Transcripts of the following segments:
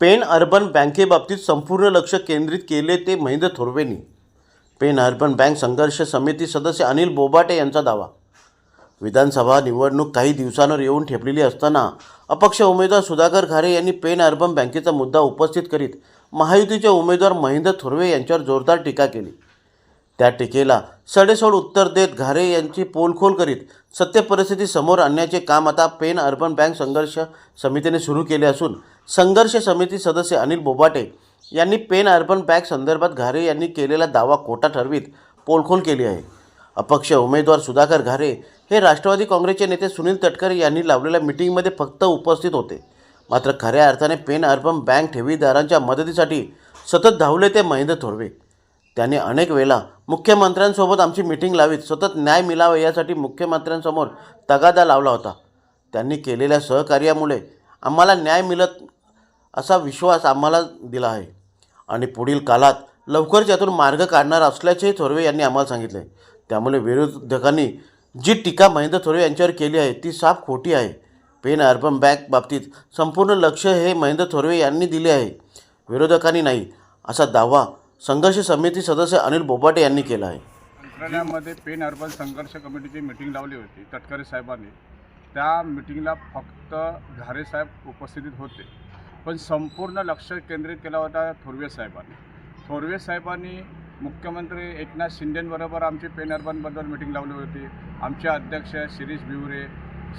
Pen urban बँकेबाबतीत संपूर्ण लक्ष केंद्रित केले ते महेंद्र थोरवेंनी. पेन अर्बन बँक संघर्ष समिती सदस्य अनिल बोबाटे यांचा दावा. विधानसभा निवडणूक काही दिवसांवर येऊन ठेपलेली असताना अपक्ष उमेदवार सुधाकर घारे यांनी पेन अर्बन बँकेचा मुद्दा उपस्थित करीत महायुतीचे उमेदवार महेंद्र थोरवे यांच्यावर जोरदार टीका केली. त्या टीकेला सडेसोड उत्तर देत घारे यांची पोलखोल करीत सत्य परिस्थिती समोर आणण्याचे काम आता पेन अर्बन बँक संघर्ष समितीने सुरू केले असून संघर्ष समिती सदस्य अनिल बोबाटे यांनी पेन अर्बन बँक संदर्भात घारे यांनी केलेला दावा खोटा ठरवीत पोलखोल केली आहे. अपक्ष उमेदवार सुधाकर घारे हे राष्ट्रवादी काँग्रेसचे नेते सुनील तटकरे यांनी लावलेल्या मिटिंगमध्ये फक्त उपस्थित होते. मात्र खऱ्या अर्थाने पेन अर्बन बँक ठेवीदारांच्या मदतीसाठी सतत धावले ते महेंद्र थोरवे. त्यांनी अनेक वेळा मुख्यमंत्र्यांसोबत आमची मिटिंग लावीत सतत न्याय मिळावा यासाठी मुख्यमंत्र्यांसमोर तगादा लावला होता. त्यांनी केलेल्या सहकार्यामुळे आम्हाला न्याय मिळत असा विश्वास आम्हाला दिला आहे. आणि पुढील काळात लवकरच यातून मार्ग काढणार असल्याचेही थोरवे यांनी आम्हाला सांगितले. त्यामुळे विरोधकांनी जी टीका महेंद्र थोरवे यांच्यावर केली आहे ती साफ खोटी आहे. पेन अर्बन बँक बाबतीत संपूर्ण लक्ष हे महेंद्र थोरवे यांनी दिले आहे. विरोधकांनी नाही असा दावा संघर्ष समिती सदस्य अनिल बोबाटे यांनी केला आहे. मंत्रालयामध्ये पेन अर्बन संघर्ष कमिटीची मिटिंग लावली होती तटकरे साहेबांनी. त्या मिटिंगला फक्त घारे साहेब उपस्थितीत होते. पण संपूर्ण लक्ष केंद्रित केला होता थोरवे साहेबांनी. थोरवे साहेबांनी मुख्यमंत्री एकनाथ शिंदेंबरोबर आमची पेन अर्बनबद्दल मिटिंग लावली होती. आमचे अध्यक्ष शिरीष भिवरे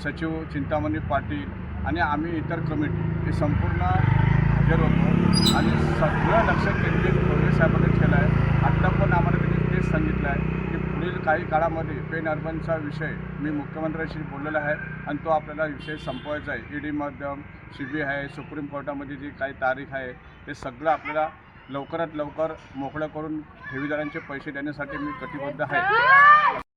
सचिव चिंतामणी पाटील आणि आम्ही इतर कमिटी हे संपूर्ण हजर होतो. आणि सगळं लक्ष केंद्रित थोरवे साहेबांनी केलं आहे आत्ता पण आम्हाला त्यांनी तेच सांगितलं आहे की पुढील काही काळामध्ये पेन अर्बनचा विषय मी मुख्यमंत्र्यांशी बोललेला आहे आणि तो आपल्याला विषय संपवायचा आहे. ई डी माध्यम सी बी आहे सुप्रीम कोर्टामध्ये जी काही तारीख आहे ते सगळं आपल्याला लवकरात लवकर मोकळं करून ठेवीदारांचे पैसे देण्यासाठी मी कटिबद्ध आहे.